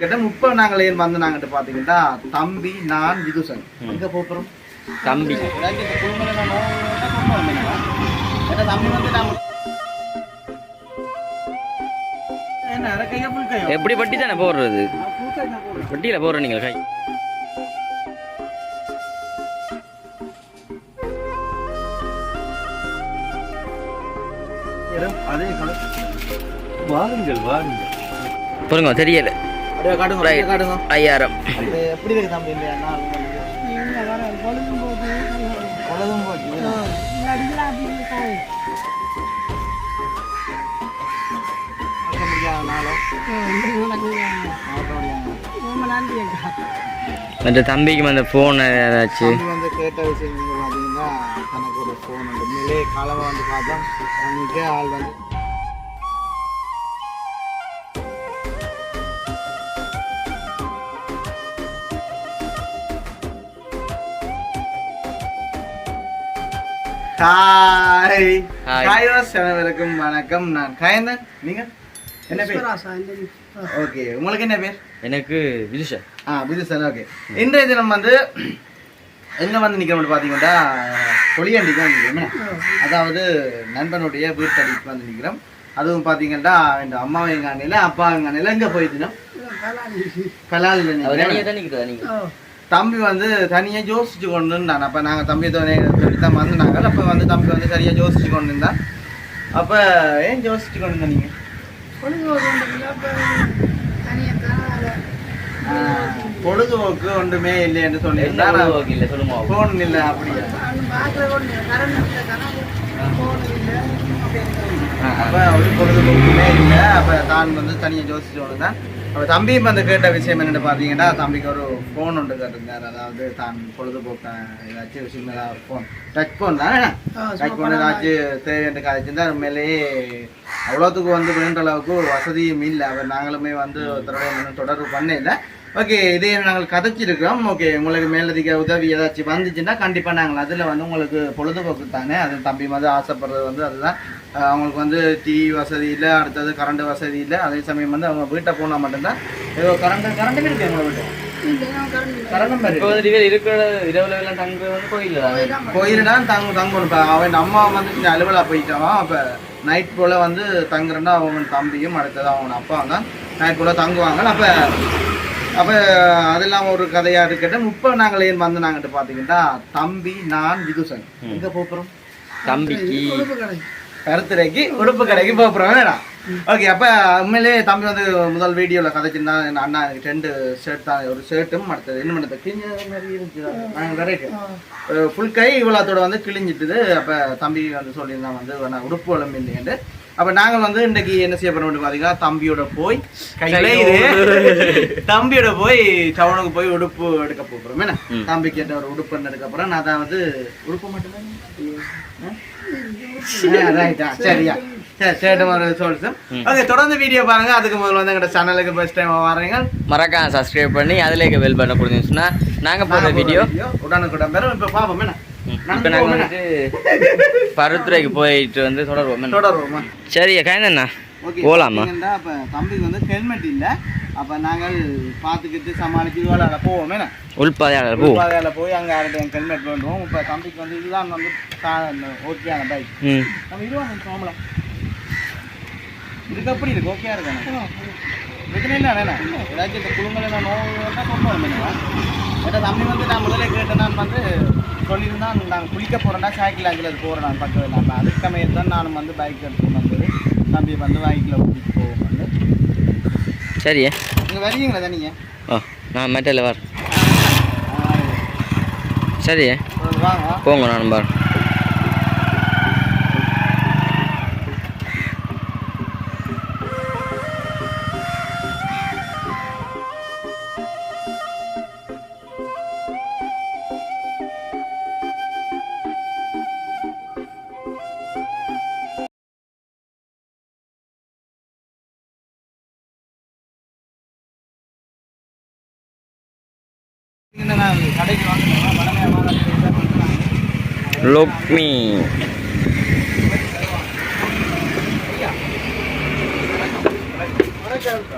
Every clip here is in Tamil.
கிட்ட முப்பது நாங்கள் ஏன் வந்து நாங்கிட்ட பாத்தீங்கன்னா தம்பி நான் விதுசன். எங்க போறோம்? தம்பி. தம்பி வந்து கையா எப்படி வட்டி தானே போடுறது? வட்டியில் போடுற நீங்கள் கை. அதே கலர். வாருங்கள் வாருங்கள். பாருங்க தெரியல. ஐயாயிரம். எப்படி இருக்கு தம்பி இந்த நாள்? பொழுதும் மற்ற தம்பிக்கு அந்த ஃபோன் ஏதாச்சும் வந்து கேட்ட விஷயம் வந்து பார்த்தீங்கன்னா தனக்கு ஒரு ஃபோன் உண்டு. உண்மையிலே காலமாக வந்து பார்த்தோம் தம்பிக்கே ஆள் வந்து ஹாய் Hi. ஹாய் அனைவருக்கும் வணக்கம். நான் கயந்தன். நீங்க? என்ன பேர்? ஓகே உங்களுக்கு என்ன பேர்? எனக்கு விதுஷா. ஆ விதுசன் ஓகே இன்றைய தினம் வந்து எங்க வந்து நிக்கிறோம் பார்த்தீங்கன்னா கொளியாண்டிக்கு வந்து நிக்கிறோம். என்ன? அதாவது நண்பனுடைய வீட்டடிக்கு வந்து நிக்கிறோம். அதுவும் பார்த்தீங்கன்னா இந்த அம்மா எங்க அண்ணில அப்பா எங்க அண்ணில எங்க போயிட்டுனோம் கலால் அவர் தனியாக நீங்கள் தம்பி வந்து தனியா யோசிச்சு கொண்டு இருந்தான். அப்ப நாங்க தம்பி தான் வந்தாங்க அப்ப வந்து தம்பி வந்து சரியா யோசிச்சு கொண்டு இருந்தான். அப்ப ஏன் யோசிச்சு கொண்டு இருந்த நீங்க ஆ, பொழுதுபோக்கு ஒன்றுமே இல்லை என்று சொன்னீங்கன்னா ஓகே இல்லை சொல்லுமா போன் இல்லை அப்படியா அப்ப ஒரு பொழுதுபோக்குமே இல்லை. அப்ப தான் வந்து தனியா யோசிச்சு கொண்டு தான் அப்ப தம்பியும் வந்து கேட்ட விஷயம் என்னன்னு பாத்தீங்கன்னா தம்பிக்கு ஒரு ஃபோன் ஒன்று கேட்டிருந்தார் அதாவது தான் பொழுதுபோக்க ஏதாச்சும் விஷயம் ஏதாவது ஃபோன் டச் ஃபோன் தானே? டச் ஃபோன் ஏதாச்சும் தேவையான காய்ச்சிருந்தா உண்மையிலேயே அவ்வளோத்துக்கு வந்து வேண்ட அளவுக்கு வசதியும் இல்லை. அவர் நாங்களுமே வந்து ஒருத்தரோட தொடர்பு பண்ண இல்லை ஓகே இதே நாங்கள் கதைச்சிருக்கிறோம். ஓகே உங்களுக்கு மேலதிக உதவி ஏதாச்சும் வந்துச்சுன்னா கண்டிப்பாக நாங்கள் அதில் வந்து உங்களுக்கு பொழுதுபோக்கு தானே? அது தம்பி வந்து ஆசைப்படுறது வந்து அதுதான். அவங்களுக்கு வந்து டிவி வசதி இல்லை அடுத்தது கரண்ட் வசதி இல்லை. அதே சமயம் வந்து அவங்க வீட்டை போனால் மட்டும்தான். ஏதோ கரண்ட் கரண்ட் இருக்கு உங்களை வீட்டு கரண்ட் இப்போ இருக்கு. வந்து இவர் இருக்கிற இரவுல எல்லாம் தங்குறது வந்து கோயில் தான். கோயில்டா தங்க தங்கணும் இப்போ அவன் அம்மா வந்து அலுவலா போயிட்டான். அப்போ நைட் போல் வந்து தங்குறேன்னா அவன் தம்பியும் அடுத்தது அவன் அப்பா தான். நைட் போல் தங்குவாங்க. அப்போ அப்போ அதெல்லாம் ஒரு கதையாக இருக்கட்டும். இப்போ நாங்கள் ஏன் வந்து நாங்கிட்ட பார்த்தீங்கன்னா தம்பி நான் விதுசன். எங்கே போகிறோம் தம்பிக்கு. கருத்துரைக்கு உடுப்பு கடைக்கு போகிறோம் வேணாம் ஓகே அப்போ உண்மையிலே தம்பி வந்து முதல் வீடியோவில் கதைச்சிருந்தா என் அண்ணா எனக்கு ரெண்டு ஷர்ட் தான் ஒரு ஷர்ட்டும் அடுத்தது என்ன பண்ணுறது? கிழிஞ்ச மாதிரி இருந்துச்சு. நாங்கள் கரெக்ட் ஃபுல் கை இவ்வளோத்தோட வந்து கிழிஞ்சிட்டுது. அப்போ தம்பி வந்து சொல்லியிருந்தான் வந்து வேணா உடுப்பு உடம்பு இல்லையண்டு அப்போ நாங்கள் வந்து இன்னைக்கு என்ன செய்ய போறோம்னு பார்த்தீங்கன்னா தம்பியோட போய் கையில இது தம்பியோட போய் டவுனுக்கு போய் உடுப்பு எடுக்க போகிறோம் என்ன. தம்பி கேட்ட ஒரு உடுப்பு எடுக்க போகிறோம் நான் தான் வந்து உடுப்பு மட்டும்தான்? ரைட்டா சரியா தொடர்ந்து வீடியோ பாருங்க. அதுக்கு முதல்ல வந்து எங்களோட சேனலுக்கு ஃபர்ஸ்ட் டைம் வரீங்க. மறக்காம சப்ஸ்கிரைப் பண்ணி அதில் இருக்க பெல் பட்டன் கொடுத்தீங்கன்னா நாங்கள் போடுற வீடியோ உடனுக்குடன் பெறும். இப்போ பார்ப்போம் என்ன? இப்போ நாங்கள் வந்துட்டு பருத்துறைக்கு போயிட்டு வந்து தொடருவோம்? தொடருவோமா சரி கைந்தண்ணா ஓகே? பாத்தீங்கன்னா, அப்ப தம்பிக்கு வந்து ஹெல்மெட் இல்ல. அப்ப நாங்கள் பார்த்துக்கிட்டு சமாளிச்சு வேலை போவோம் என்ன? உள்பாதையாளர் பூ. பாதையால போய் அங்க யார்கிட்ட ஹெல்மெட் வேண்டுவோம். இப்ப தம்பிக்கு வந்து இதுதான் வந்து ஓகேயான பைக் நம்ம இருவாங்க சோமலம் இதுக்கு எப்படி இருக்கு ஓகேயா இருக்கணும்? பிரச்சனை இல்லை அண்ணா ஏதாச்சும் இந்த குழுங்களை நான் கொண்டு வந்தேன் ஏன்னா தம்பி வந்து நான் முதல்ல கேட்டேன் நான் வந்து சொல்லியிருந்தான். நாங்கள் குளிக்க போகிறேன்னா சைக்கிள் அங்கில் அது போகிறேன் நான் பக்கத்தில். நம்ம அதுக்கமே தான் நான் வந்து பைக் எடுத்து வந்தது தம்பி வந்து பைக்கில் ஓட்டிட்டு போவோம் வந்து சரி. நீங்கள் வரீங்களா தான் நீங்கள் ஓ நான் மெட்டலில் வர சரி. வாங்க. போங்க நான் பாரு கடைக்கு வாங்க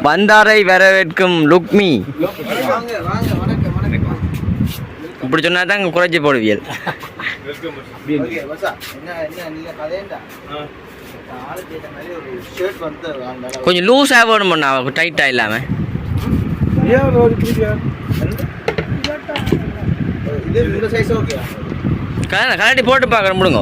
வந்தாரை வரவேற்கும் லுக்மி. இப்படி சொன்னா தான் குறைச்சி போடுவியல். ஒரு கொஞ்சம் லூஸாக வேணும் பண்ணா டைட்டாக இல்லாமல் இது இந்த சைஸ் ஓகே கல கலட்டி போட்டு பார்க்குறேன் முடுங்க.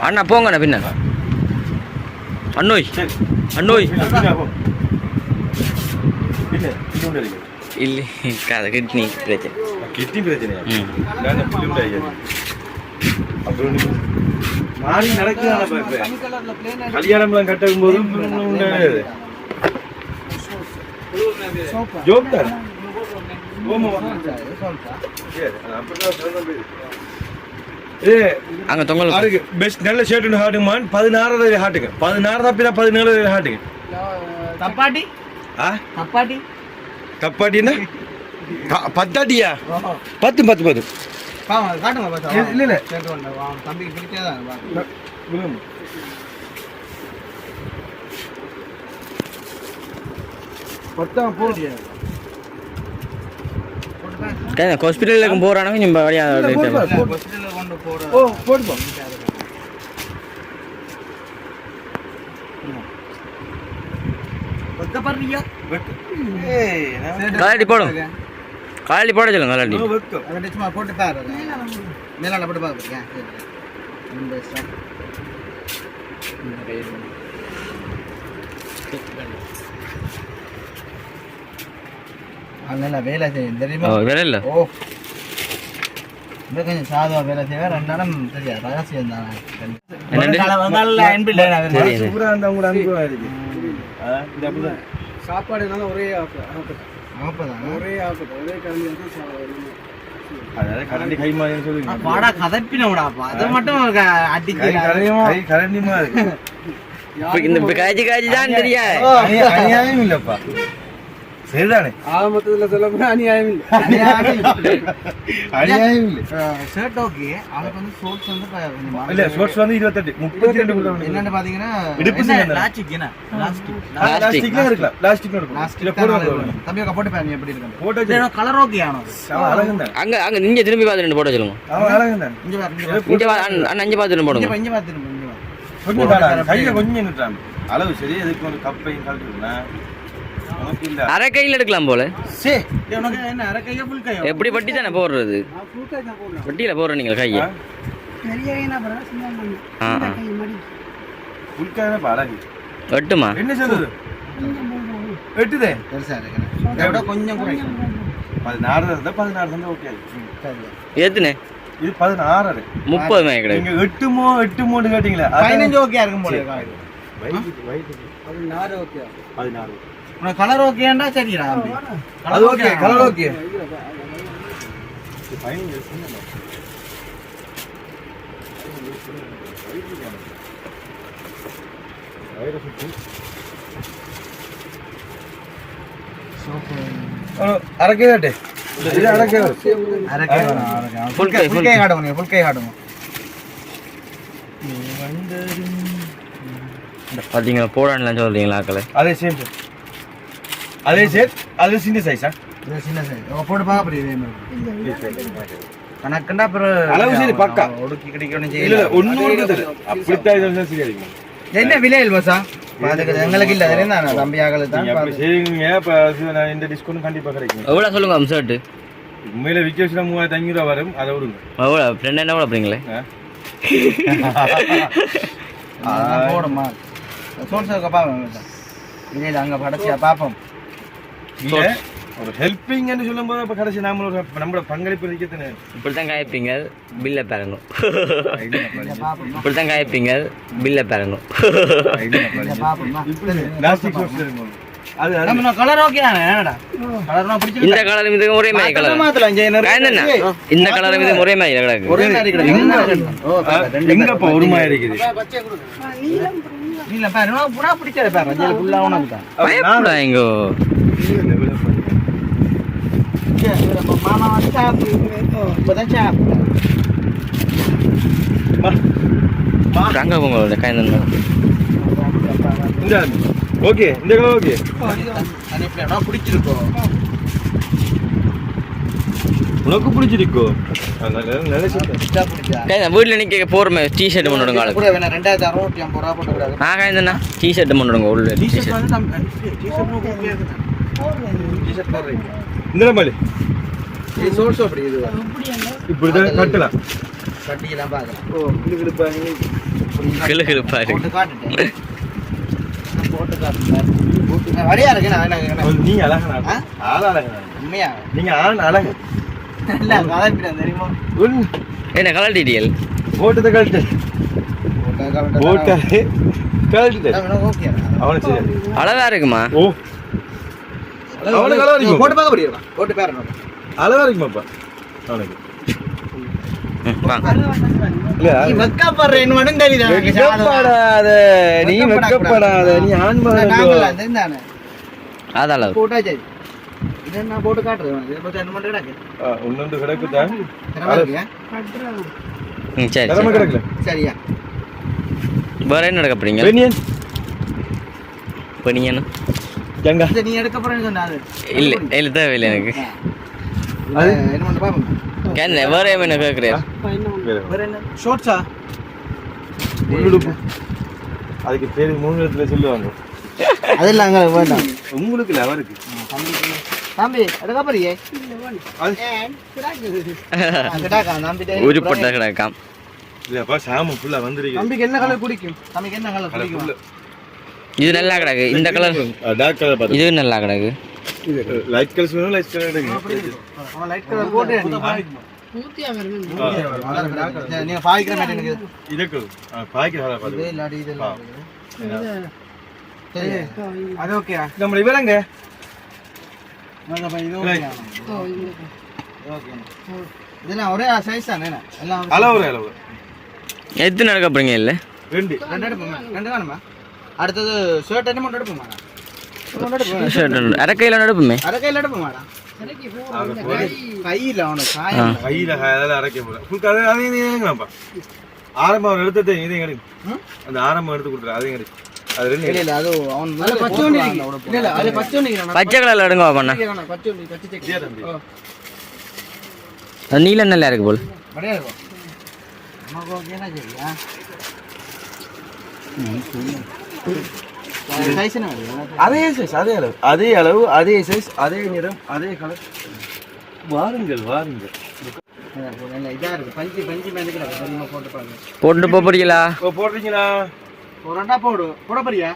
அண்ணா போங்கண்ணா பின்ன. அண்ணோய். அண்ணோய். இல்லை கிட்னி பிரச்சனை. கிட்னி பிரச்சனையா? ம் நான் புள்ளி விட்டாங்க அப்புறம் நீ மாறி நடக்குதான பாப்பேன் கம்மி கலர்ல பிளேன் கல்யாணம்லாம் கட்டும் தான் ஏ அங்கே தொங்கல் அதுக்கு பெஸ்ட் நல்ல ஷர்ட் ஹாட்டுமான் பதினாறு ஹாட்டுங்க பதினாறு தப்பினா பதினேழு ஹாட்டுங்க தப்பாட்டி? ஆ? தப்பாட்டி? கப்பாட்டின்னா ப- பத்தாட்டியா? பத்து பத்து பத்து. பாவம் காட்டுங்க பாத்தா. இல்ல, இல்ல, இல்ல. ஷர்ட் ஒன்று வாங்க தம்பிக்கு பிடிக்காதான் பாருங்க. விழும். பத்தாம் போடு. ஹாஸ்பிட்டலுக்கு போகிறானோ கொஞ்சம் இல்ல, வழியாக போடு பாரு. இல்ல, hospital-ல கொண்டு போற ஓ போடுப்பா. வெக்கப்படுறியா ஏய் நான் கலட்டி போடும் கலட்டி போட சொல்லுங்க அதை சும்மா போட்டு பாரு. மேலால போட்டு அதனால வேலை செய்யும் தெரியுமா? ஓ வேற இல்லை? ஓ. இந்த கொஞ்சம் சாதுவா வேலை செய்வேன் ரெண்டு நேரம் தெரியாது. ரகசியம் தானே. என்னண்டு? சரி, சரி. சாப்பாடுனால ஒரே அப்பதான் ஒரே கிழமை அதாவது கரண்டி கை மாதிரி சொல்லுங்க பாடா கதப்பினோடாப்பா அதை மட்டும் கை அடிக்க கரண்டி இப்ப இந்த காய்ச்சி காய்ச்சி தான் தெரியா அநியா- அநியாயம் இல்லப்பா. சரிதானே ஆமத்துல சொல்ல போனா அநியாயம் இல்லை அநியாயம் இல்லை ஷர்ட் ஓகே அவனுக்கு வந்து ஷோர்ட்ஸ் வந்து இல்ல ஷோர்ட்ஸ் வந்து இருபத்தெட்டு முப்பத்தி ரெண்டு என்னன்னு பாத்தீங்கன்னா இடுப்பு என்ன பிளாஸ்டிக்ல இருக்கலாம் இருக்கும் இல்ல போடுவாங்க தம்பி போட்டு பாருங்க எப்படி இருக்கு போட்டோ கலர் ஓகே ஆனோ அவன் அழகன் தான் அங்க அங்க நீங்க திரும்பி பார்த்து ரெண்டு போட சொல்லுங்க தான் இங்க பாரு இங்க பாரு இங்க பார்த்து ரெண்டு போடுங்க இங்க பாரு திரும்ப இங்க பாரு கொஞ்சம் கையில கொஞ்சம் நின்னுட்டான் அளவு சரி அதுக்கு ஒரு கப்பையும் இல்ல அரை கையில் எடுக்கலாம் போல. எப்படி பட்டி தானே போடுறது வட்டியில போடுற நீங்க கையை. வெட்டுமா? என்ன சொல்றது? எட்டுதே பெருசா இருக்கு இதை விட கொஞ்சம் பதினாறு ஓகே இது பதினாறு முப்பது கிடையாது. நீங்க எட்டுமோ எட்டுமோன்னு கேட்டீங்களா பதினஞ்சு ஓகே இருக்கும் போல ஓகே பதினாறு. உனக்கு கலர் ஓகேண்டா சரிடா தம்பி. அது ஓகே கலர் ஓகே. அஹ், அரைக்கே அரைக்கே வரும். அரை கை வேணும், அரை கை. Full கை, full full கை கை. காட்டுங்க ஃபுல் கை காட்டுங்க. பாத்தீங்களா போடான்லாம் சொல்றீங்களா ஆக்களை? அதே சேம் சார் அதே சேர் அது சின்ன சைஸா சின்ன சைஸ் போட்டு பார்க்க மாதிரி கணக்குண்டா அப்புறம் அளவு சரி, பக்கா. ஒடுக்கி கிடைக்கணும் இல்ல அப்படித்தான் என்ன விலை பாத்துக்கிறது எங்களுக்கு இல்ல தான் தம்பி ஆகல தான் அது நான் இந்த டிஸ்கவுண்ட் கண்டிப்பா கிடைக்கும் எவ்வளோ சொல்லுங்க ஷர்ட்டு உண்மையில வச்சுனா மூவாயிரத்தி ஐநூறு ரூபா வரும் அதை விடுங்க ஃப்ரெண்ட் என்ன அப்படிங்களே போடுமா சோன்சா பாப்போம் விலையில அங்க படைச்சியா பாப்போம் இல்ல ஒரு ஹெல்பிங்னு சொல்லும்போது அப்ப கடைசி நாம ஒரு நம்மளோட பங்களிப்பு இருக்கத்தானே இப்படி தான் காய்ப்பீங்க பில்லை பாருங்க இப்படி தான் காய்ப்பீங்க பில்லை பாருங்க இந்த கலர் இது ஒரே மாதிரி கலர் இந்த கலர் ஒரே கிடக்கு ஒரு இருக்குது இல்ல பாரு நான் புறா பிடிச்சத பாரு அஞ்சல் ஃபுல்லா உனக்கு தான். அப்ப நான் பயப்படா எங்கோ இங்க, இவர மா- மாமா வந்து சாப்பிடு இப்பதான் சாப்பிடு அங்கே உங்களோட கைந்தண்ணா இந்த ஓகே இந்த ஓகே. பிடிச்சிருக்கோம். உனக்கு பிடிச்சிருக்கோ? வீட்டில் நிற்க போகிறோமே ஆளுக்கு. கூட வேணா ரெண்டாயிரத்தி அறுநூற்றி ஐம்பது ரூபா போட்டு விடாது ஆ கைந்தண்ணா டிஷர்ட் பண்ணிவிடுங்க உள்ள டிஷர்ட் டிஷர்ட் வந்து நம்ம டிஷர்ட் டிஷர்ட் போடுறீங்க இந்த மாதிரி இப்படிதான் கட்டலாம். கட்டிக்கலாம் பார்க்கலாம். ஓ கிளு கிளுப்பா இருக்கு. நீ அழகா? ஆள் அழகா உண்மையா? நீங்க ஆண் அழகு. என்ன கலர் டீடியல் போட்டதை கழட்டு. போட்டாலே கழட்டு ஓகே அவனை சரி. அழகா இருக்குமா? ஓ. அவனுக்கு அளவா இருக்கும். போட்டு பார்க்க முடியும் போட்டு பாருங்க அளவா இருக்குமாப்பா அவனுக்கு. நீ வெக்கப்படாத நீ வெக்கப்படாத நீ இதை நான் போட்டு காட்டுறேன் இதை பத்தி ரெண்டு மட்டும் கிடக்கு? ம் சரி திறமை சரி கிடக்கல சரியா வேற என்ன நடக்க போறீங்க பெனியன் பனியன் ஜங்கா நீ எடுக்க போறேன்னு சொன்ன அது இல்லை இல்லை தேவையில்லை எனக்கு அது? என்ன பண்ண பாப்போம் வேற என்ன கேட்குறேன் வேற என்ன ஷோர்ட்ஸா உள்ளுடுப்பு அதுக்கு பேரு மூணு இடத்துல சொல்லுவாங்க அதெல்லாம் அங்கே வேண்டாம் உங்களுக்கு இல்ல அவருக்கு தம்பி எடுக்க போறியே உருப்பட்ட கிடக்காம். இல்லப்பா சாம ஃபுல்லா வந்துருக்கு தம்பிக்கு என்ன கலர் பிடிக்கும்? தம்பிக்கு என்ன கலர் பிடிக்கும்? இது நல்லா கிடக்கு. இந்த கலர் டார்க் கலர் பாத்து இது நல்லா கிடக்கு. லைட் கலர் வேணும் லைட் கலர் எடுங்க. அவன் லைட் கலர் போட்டு நீங்க பாய்க்கிற மாதிரி எனக்கு இதுக்கு பாய்க்கு வேலை இது பாத்து இல்லாடி இது. இல்லாடி சரி. அது ஓகே நம்ம இவரங்க. இதெல்லாம் ஒரே சைஸ் தானே எல்லாம் அளவு அளவு எத்தனை போறீங்க இல்லை ரெண்டு ரெண்டு எடுப்போமா ரெண்டு வேணுமா அடுத்தது ஷர்ட் என்ன மட்டும் எடுப்போம் ஷர்ட் அரைக்கையில் நடப்புமே அரை கையில் எடுப்போமாடா கையில் அவனுக்கு கையில அதெல்லாம் அரைக்க போறேன் உங்களுக்கு அது அதையும் ஆரம்பம் எடுத்தது இதையும் கிடைக்கும் ம்? அந்த ஆரம்பம் எடுத்து கொடுத்துரு அதையும் கிடைக்கும் பச்சை ஒண்ணு இருக்கு. இல்ல இல்ல அது பச்சை ஒண்ணு இருக்கு. பச்சை கலரில் எடுங்க பண்ண நீலம் நல்லா இருக்கு போல். அதே சைஸ் அதே அளவு அதே அளவு அதே சைஸ் அதே நிறம் அதே கலர் வாருங்கள் வாருங்கள். போட்டு பாருங்க. போட்டு போக போறீங்களா இப்போ போறா போடு போட போறியா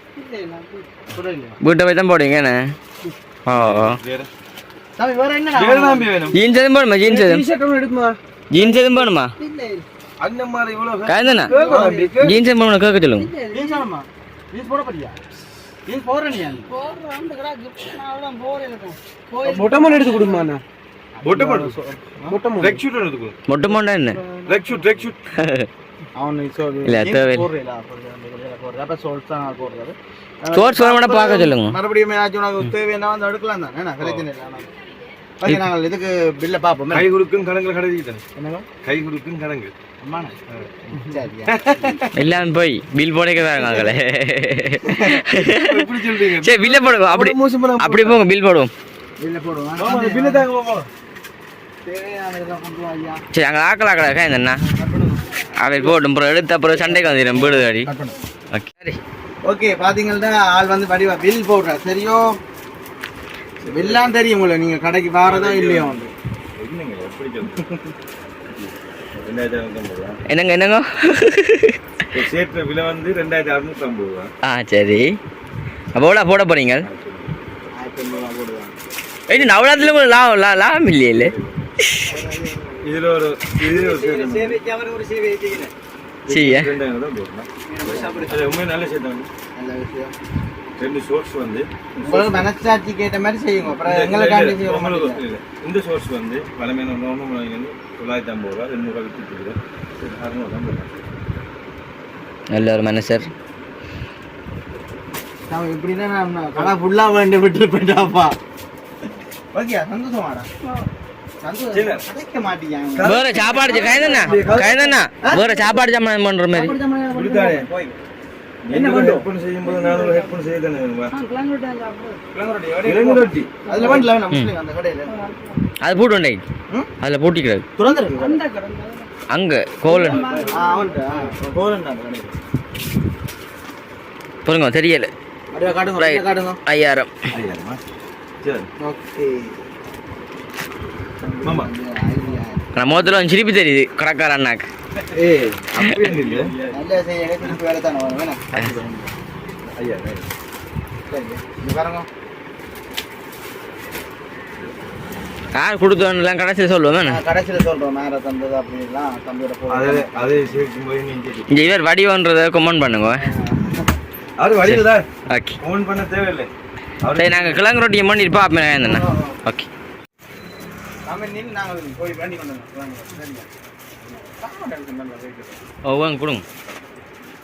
வீட்டை போய் தான் போடுவீங்க என்ன ஓ தம்பி வேற என்ன வேற தம்பி வேணும் ஜீன்ஸ் எதுவும் போடுமா ஜீன்ஸ் எதுவும் ஜீன்ஸ் எதுவும் போடுமா அந்த மாதிரி இவ்வளவு காய்ந்தண்ணா ஜீன்ஸ் போடணும் கேட்க சொல்லுங்க ஜீன்ஸ் வேணுமா ஜீன்ஸ் போட போறியா ஜீன்ஸ் போடுற நீ மொட்டமன் எடுத்து கொடுமா பொட்டை போடு ரெக் ஷூட் எடுத்துக்கோ மொட்டை மொண்டா என்ன ரெக் ஷூட் ரெக் ஷூட் ஸ்டோர்ஸ் வர பார்க்க சொல்லுங்க. மறுபடியும் ஏதாச்சும் உனக்கு தேவைன்னா வந்து எடுக்கலாம் தான்? என்ன பிரச்சனை இல்லை நாங்கள் இதுக்கு பில்லை பார்ப்போம். கை கொடுக்கும் கடங்களை கடைக்கு என்னங்க? கை கொடுக்கும் கடங்கு அம்மாண்ணே. சரியா இல்லாம போய் பில் போடக்க சரி பில்ல போடுவோம் அப்படி அப்படி போங்க பில் போடுவோம். பில்லை போடுவோம். பில்லு தாங்க தேவையான சரி அங்கே அவர் போட்டும் அப்புறம் எடுத்து அப்புறம் சண்டைக்கு வந்துடும் வீடு அடி ஓகே. சரி. ஓகே பார்த்தீங்கன்னா ஆள் வந்து வடிவா பில் போடுறா சரியோ? பில்லாம் தெரியும் உங்களுக்கு. நீங்கள் கடைக்கு வாரதோ இல்லையோ வந்து. என்னங்க என்னங்க சேற்ற விலை வந்து ரெண்டாயிரத்தி அறுநூத்தி ஐம்பது ரூபா. ஆ சரி. அப்போ எவ்வளோ போட போறீங்க? ஆயிரத்தி ஐநூறுவா போடுவாங்க. ஏய் உங்களுக்கு லாபம் லாபம் இல்லையே இதுல ஒரு இதுல ஒரு சேற்று வந்து சேவைக்கு அவர் ஒரு சேவை செய்கிறேன் சரியா ரெண்டாயிரம் தான் போடணும் அது உண்மையை நல்ல சேத்தம் வந்து நல்ல விஷயம் ரெண்டு சோர்ஸ் வந்து உங்களுக்கு மனசாட்சி கேட்ட மாதிரி செய்யுங்க அப்புறம் இந்த- எங்களுக்காண்டி உங்களுக்கு. இந்த சோர்ஸ் வந்து பழமையான நோம்பு மிளகு வந்து தொள்ளாயிரத்தி ஐம்பது ரூபா ரெண்டு ரூபா வித்துட்டு இருக்குது அறுநூறு தான் போடுறேன் நல்ல ஒரு மனுஷர் நான் இப்படிதான் நான் கடை ஃபுல்லா வேண்டி விட்டு போயிட்டாப்பா ஓகே சந்தோஷமாடா வேற சாப்பாடு கைதண்ணா? கைதண்ணா? வேற சாப்பாடு சம்பளம் பண்ற மாதிரி. என்ன அதுல பண்ணல அந்த கடையில. அது போட்டு ம்? அதுல பூட்டிக்கிறது. துறந்துருக்கு. அங்க கோல் ஆ அவன்டா கோலண்டா அந்த கடையில. பாருங்க தெரியல. ஐயாயிரம். ஐயாயிரமா? சரி. ஓகே. வரும் வேணாம் ஐயாயிரம் சரி இது பாருங்க. யார் கொடுத்தோன்னு கடைசியில் சொல்லுவேன் நான் கடைசியில் சொல்றோம் மேல தந்தது அப்படின்லாம் தம்பியோட அதே அதே போது சரி இந்த இவர் வடிவன்றதை கமெண்ட் பண்ணுங்க. அவரு தான்? ஓகே ஃபோன் பண்ண தேவையில்லை. சரி நாங்கள் கிழங்கு ரொட்டியை பண்ணிட்டு பார்ப்பேன் என்னண்ணா ஓகே நம்ம நின்று நாங்கள் போய் வேண்டி கொண்டு வந்தோம். வாங்க, சரிங்க கொடுங்க.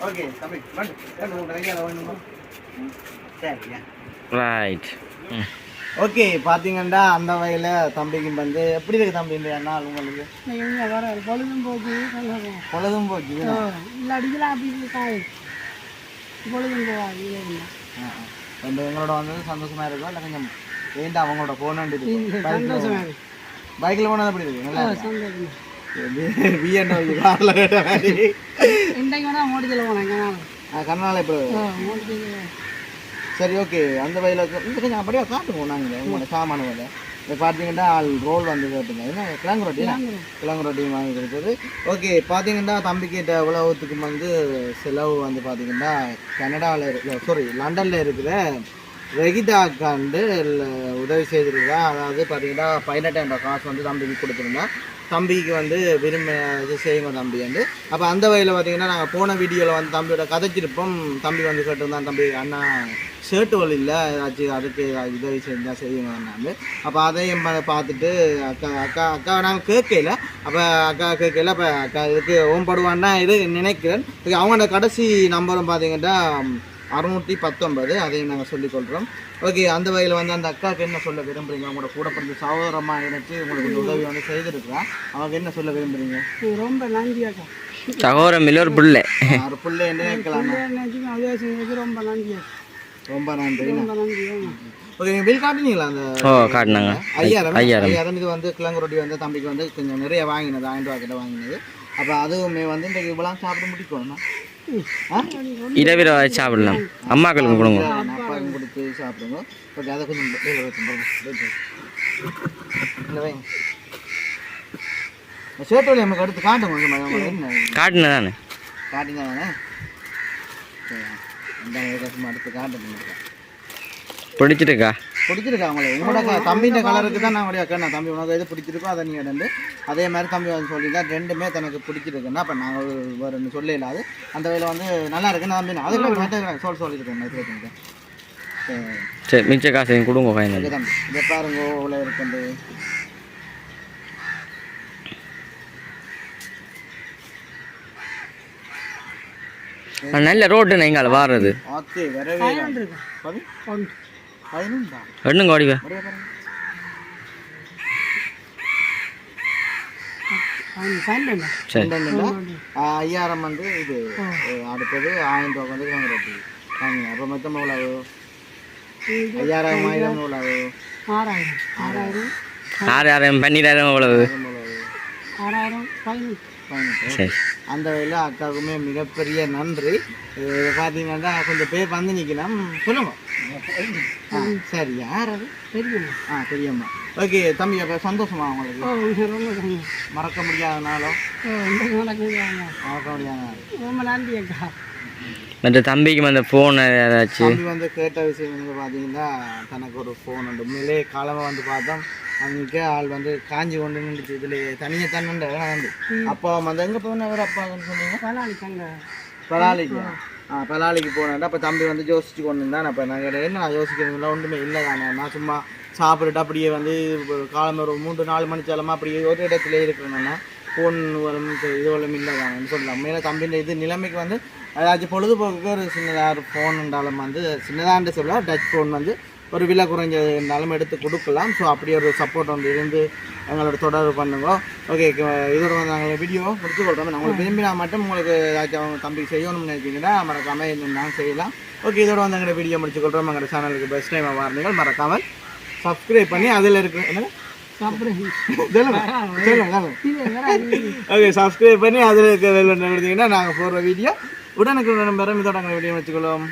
ஓகே தம்பி சரிங்க ரைட் ம் ஓகே பார்த்தீங்கன்னா அந்த வகையில் தம்பிக்கு வந்து எப்படி இருக்கு தம்பி இந்த நாள் உங்களுக்கு? பொழுதும் போச்சு பொழுதும் போச்சு இல்லை? அடிக்கலாம் அப்படி பொழுதும் ஆ. ரெண்டு எங்களோட வந்தது சந்தோஷமா இருக்கும் இல்லை கொஞ்சம் வேண்டாம் அவங்களோட போன வேண்டியது சந்தோஷமா இருக்கு. பைக்கில் போனது எப்படி இருக்கு நல்லா பிஎன்ஓ காரில் கேட்ட மாதிரி. இன்றைக்கு போனேன் கர்நாடகா இப்போ சரி ஓகே. அந்த வயலில் இந்த கொஞ்சம் அப்படியே காட்டுவோம் நாங்கள் உங்களோட சாமான வேலை. இப்போ பார்த்தீங்கன்னா ஆள் ரோல் வந்து கேட்டுங்க. என்ன கிழங்கு ரொட்டி கிழங்கு ரொட்டி. வாங்கி கொடுத்தது. ஓகே பார்த்தீங்கன்னா தம்பிக்கிட்ட உலகத்துக்கு வந்து செலவு வந்து பார்த்தீங்கன்னா கனடாவில் இருக்கு சாரி லண்டனில் இருக்கிற ரெகிதா அக்காண்டு உதவி செய்திருக்கா அதாவது பார்த்தீங்கன்னா பதினெட்டாயிரம் காசு வந்து தம்பிக்கு கொடுத்துருந்தேன். தம்பிக்கு வந்து விரும்ப இது செய்யுங்க தம்பி வந்து. அப்போ அந்த வகையில் பார்த்தீங்கன்னா நாங்கள் போன வீடியோவில் வந்து தம்பியோட கதைச்சிருப்போம். தம்பி வந்து கேட்டிருந்தான் தம்பி அண்ணா ஷர்ட் வழி இல்லை. ஏதாச்சும் அதுக்கு உதவி செஞ்சால் செய்யுங்க அண்ணாந்து. அப்போ அதையும் பார்த்துட்டு அக்கா அக்கா அக்கா நாங்கள் கேட்கல. அப்போ அக்கா கேட்கல. அப்போ அக்கா இதுக்கு ஓம்படுவான்னா இது நினைக்கிறேன். அவங்களோட கடைசி நம்பரும் பார்த்தீங்கன்னா அறுநூற்றி பத்தொன்பது அதையும் நாங்கள் சொல்லிக்கொள்கிறோம் ஓகே அந்த வகையில் வந்து அந்த அக்காவுக்கு என்ன சொல்ல விரும்புறீங்க? உங்களோட கூட பிறந்த சகோதரமாக நினைச்சு உங்களுக்கு இந்த உதவி வந்து செய்திருக்கிறா அவங்க என்ன சொல்ல விரும்புறீங்க? ரொம்ப நன்றி அக்கா. சகோதரம் இல்லை ஒரு பிள்ளை. ஒரு பிள்ளை என்ன கேட்கலாம் ரொம்ப நன்றி ரொம்ப நன்றி. ஓகே நீங்கள் பில் காட்டுனீங்களா அந்த ஓ காட்டினாங்க. ஐயாயிரம்? ஐயாயிரம். ஐயாயிரம். இது வந்து கிழங்கு ரொட்டி வந்து தம்பிக்கு வந்து கொஞ்சம் நிறைய வாங்கினது ஆயிரம் ரூபா கிட்ட வாங்கினது. அப்போ அதுவுமே வந்து இன்றைக்கு இவ்வளோ சாப்பிட முடிக்கணும் ஆ? இரவிர சாப்பிடலாம். அம்மாக்களுக்கு கொடுங்க. அப்பாவுக்கும் கொடுத்து சாப்பிடுங்க. ஓகே அதை கொஞ்சம் ஷர்ட் வழி நமக்கு அடுத்து காட்டுங்க. கொஞ்சம் காட்டின தானே காட்டுங்க தானே சரி பிடிச்சிருக்கா உங்களுக்கு உங்களோட தம்பின்ற கலருக்கு தான் நான் கேட்டேன். தம்பி உனக்கு எது பிடிச்சிருக்கோ அதை நீ எடுந்து அதே மாதிரி தம்பி வந்து சொல்லி தான் ரெண்டுமே தனக்கு பிடிச்சிருக்குன்னா அப்போ நாங்கள் வேறு ஒன்று சொல்ல இல்லாது. அந்த வேலை வந்து நல்லா இருக்குன்னு தம்பி நான் அதுக்குள்ள சொல் சொல்லியிருக்கேன் சரி சரி மிச்ச காசையும் கொடுங்க ஃபைனல் தம்பி. இதை பாருங்க இவ்வளோ இருக்குது நல்ல ரோட்டு நீங்கள் வாடுறது எண்ணுங்க ஓடிவா ஐயாயிரம் வந்து இது அடுத்தது ஆயிரம் ரூபா வந்து வாங்க ரொட்டி. வாங்க அப்போ மொத்தம் எவ்வளவு ஐயாயிரம் ஆயிரம் எவ்வளவு ஆறாயிரம். ஆறாயிரம். ஆறு ஆறாயிரம் பன்னிராயிரம் எவ்வளவு? ஆறாயிரம் பதினெட்டு அந்த வகையில் அக்காவுக்குமே மிகப்பெரிய நன்றி. இது பார்த்தீங்கன்னா கொஞ்சம் பேர் வந்து நிற்கலாம் சொல்லுங்க. சரி யார் அது? தெரியுமா ஆ பெரியம்மா. ஓகே தம்பி அப்போ சந்தோஷமா உங்களுக்கு? ஓ ரொம்ப சந்தோஷம். மறக்க முடியாதனாலும் மறக்க முடியாத நாள். ரொம்ப நன்றி அக்கா. மற்ற தம்பிக்கு அந்த ஃபோன் ஏதாச்சும் தம்பி வந்து கேட்ட விஷயம் வந்து பார்த்தீங்கன்னா தனக்கு ஒரு ஃபோன் உண்டு. உண்மையிலே காலமாக வந்து பார்த்தோம். அன்றைக்கே ஆள் வந்து காஞ்சி கொண்டு நின்றுச்சு இதில் தனியாக தன்னுண்டு வந்து அப்பா வந்து எங்கே போனவர் அப்பான்னு சொன்னீங்க? பலாளி தங்க பலாலிக்கு? ஆ பலாலிக்கு போனேன் அப்போ தம்பி வந்து யோசிச்சு கொண்டு இருந்தான். அப்போ நாங்கள் என்ன நான் யோசிக்கிறதுலாம் ஒன்றுமே இல்லை தானே. நான் சும்மா சாப்பிட்டுட்டு அப்படியே வந்து காலம் ஒரு மூன்று நாலு மணி சேலமாக அப்படியே ஒரு இடத்துல இருக்கிறேன்னா ஃபோன் வரும் இது வரும் இல்லை தானேன்னு சொல்லலாம் மேலே தம்பின்ற இது நிலைமைக்கு வந்து ஏதாச்சும் பொழுதுபோக்குக்கு ஒரு சின்னதாக ஒரு ஃபோன் இருந்தாலும் வந்து சின்னதாண்டு சொல்ல டச் ஃபோன் வந்து ஒரு விலை குறைஞ்சது இருந்தாலும் எடுத்து கொடுக்கலாம். ஸோ அப்படி ஒரு சப்போர்ட் வந்து இருந்து எங்களோட தொடர்பு பண்ணுங்க. ஓகே இதோட வந்து நாங்கள் வீடியோ முடிச்சு கொள்கிறோம் உங்களுக்கு விரும்பினா மட்டும் உங்களுக்கு ஏதாச்சும் அவங்க தம்பிக்கு செய்யணும்னு நினைச்சீங்கன்னா மறக்காமல் என்னென்ன செய்யலாம். ஓகே இதோட வந்து எங்களோட வீடியோ முடிச்சு கொள்கிறோம் எங்களோட சேனலுக்கு பெஸ்ட் டைம் வாரணிகள் மறக்காமல் சப்ஸ்கிரைப் பண்ணி அதில் இருக்கு. என்ன ஓகே சப்ஸ்கிரைப் பண்ணி அதில் இருக்க கொடுத்தீங்கன்னா நாங்கள் போடுற வீடியோ உடனுக்கு உடனே பெறும் இதோட எங்கள் வீடியோ வச்சுக்கொள்ளும்